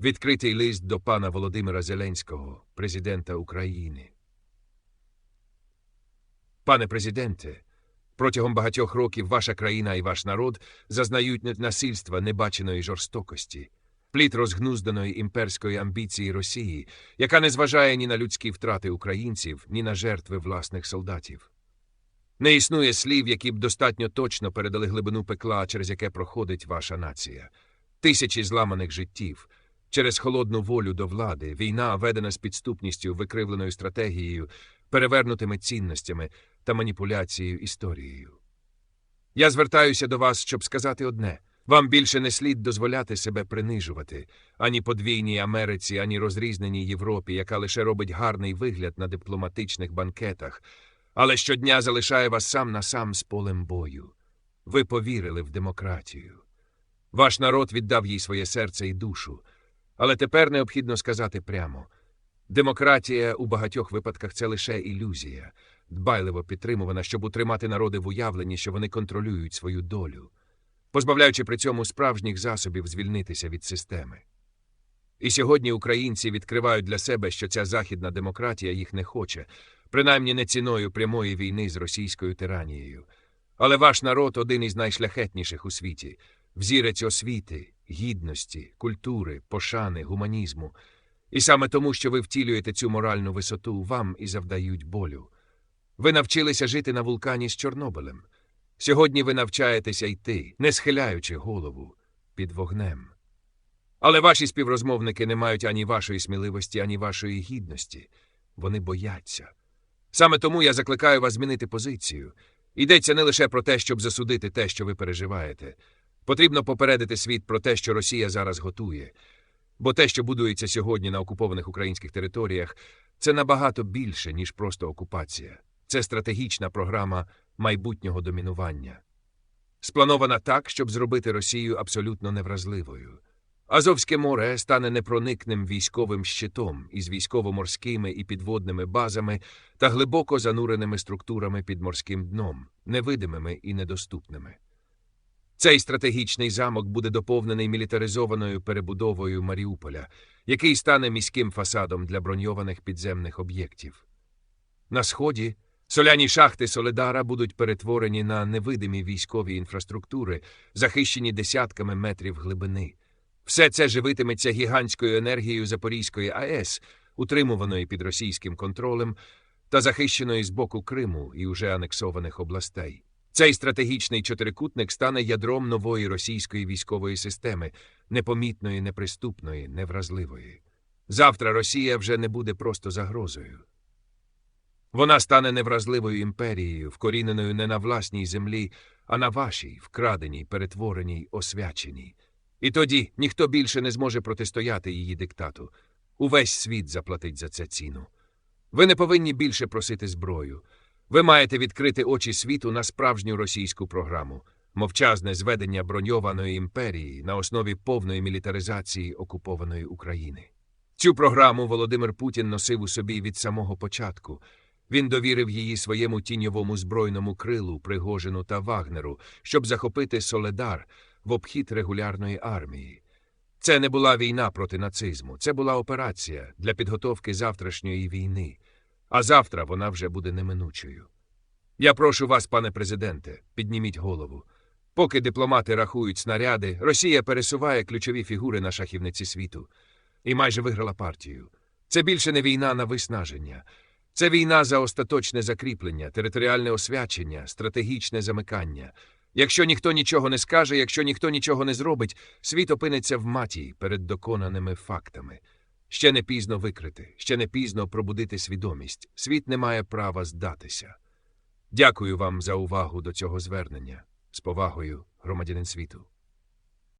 Відкритий лист до пана Володимира Зеленського, президента України. Пане президенте, протягом багатьох років ваша країна і ваш народ зазнають насильства небаченої жорстокості, плід розгнузданої імперської амбіції Росії, яка не зважає ні на людські втрати українців, ні на жертви власних солдатів. Не існує слів, які б достатньо точно передали глибину пекла, через яке проходить ваша нація. Тисячі зламаних життів. Через холодну волю до влади, війна, ведена з підступністю, викривленою стратегією, перевернутими цінностями та маніпуляцією історією. Я звертаюся до вас, щоб сказати одне вам більше не слід дозволяти себе принижувати ані подвійній Америці, ані розрізненій Європі, яка лише робить гарний вигляд на дипломатичних банкетах, але щодня залишає вас сам на сам з полем бою. Ви повірили в демократію. Ваш народ віддав їй своє серце і душу. Але тепер необхідно сказати прямо демократія у багатьох випадках це лише ілюзія, дбайливо підтримувана, щоб утримати народи в уявленні, що вони контролюють свою долю, позбавляючи при цьому справжніх засобів звільнитися від системи. І сьогодні українці відкривають для себе, що ця західна демократія їх не хоче, принаймні не ціною прямої війни з російською тиранією. Але ваш народ один із найшляхетніших у світі, взірець освіти, гідності, культури, пошани, гуманізму. І саме тому, що ви втілюєте цю моральну висоту, вам і завдають болю. Ви навчилися жити на вулкані з Чорнобилем. Сьогодні ви навчаєтеся йти, не схиляючи голову під вогнем. Але ваші співрозмовники не мають ані вашої сміливості, ані вашої гідності. Вони бояться. Саме тому я закликаю вас змінити позицію. Йдеться не лише про те, щоб засудити те, що ви переживаєте. Потрібно попередити світ про те, що Росія зараз готує. Бо те, що будується сьогодні на окупованих українських територіях, це набагато більше, ніж просто окупація. Це стратегічна програма майбутнього домінування. Спланована так, щоб зробити Росію абсолютно невразливою. Азовське море стане непроникним військовим щитом із військово-морськими і підводними базами та глибоко зануреними структурами під морським дном, невидимими і недоступними. Цей стратегічний замок буде доповнений мілітаризованою перебудовою Маріуполя, який стане міським фасадом для броньованих підземних об'єктів. На сході соляні шахти Соледара будуть перетворені на невидимі військові інфраструктури, захищені десятками метрів глибини. Все це живитиметься гігантською енергією Запорізької АЕС, утримуваної під російським контролем та захищеної з боку Криму і уже анексованих областей. Цей стратегічний чотирикутник стане ядром нової російської військової системи, непомітної, неприступної, невразливої. Завтра Росія вже не буде просто загрозою. Вона стане невразливою імперією, вкоріненою не на власній землі, а на вашій, вкраденій, перетвореній, освяченій. І тоді ніхто більше не зможе протистояти її диктату. Увесь світ заплатить за це ціну. Ви не повинні більше просити зброю. Ви маєте відкрити очі світу на справжню російську програму, мовчазне зведення броньованої імперії на основі повної мілітаризації окупованої України. Цю програму Володимир Путін носив у собі від самого початку. Він довірив її своєму тіньовому збройному крилу, Пригожину та Вагнеру, щоб захопити Соледар в обхід регулярної армії. Це не була війна проти нацизму, це була операція для підготовки завтрашньої війни а завтра вона вже буде неминучою. Я прошу вас, пане президенте, підніміть голову. Поки дипломати рахують снаряди, Росія пересуває ключові фігури на шахівниці світу і майже виграла партію. Це більше не війна на виснаження, це війна за остаточне закріплення, територіальне освячення, стратегічне замикання. Якщо ніхто нічого не скаже, якщо ніхто нічого не зробить, світ опиниться в матії перед доконаними фактами. Ще не пізно викрити, ще не пізно пробудити свідомість. Світ не має права здатися. Дякую вам за увагу до цього звернення. З повагою, громадянин світу.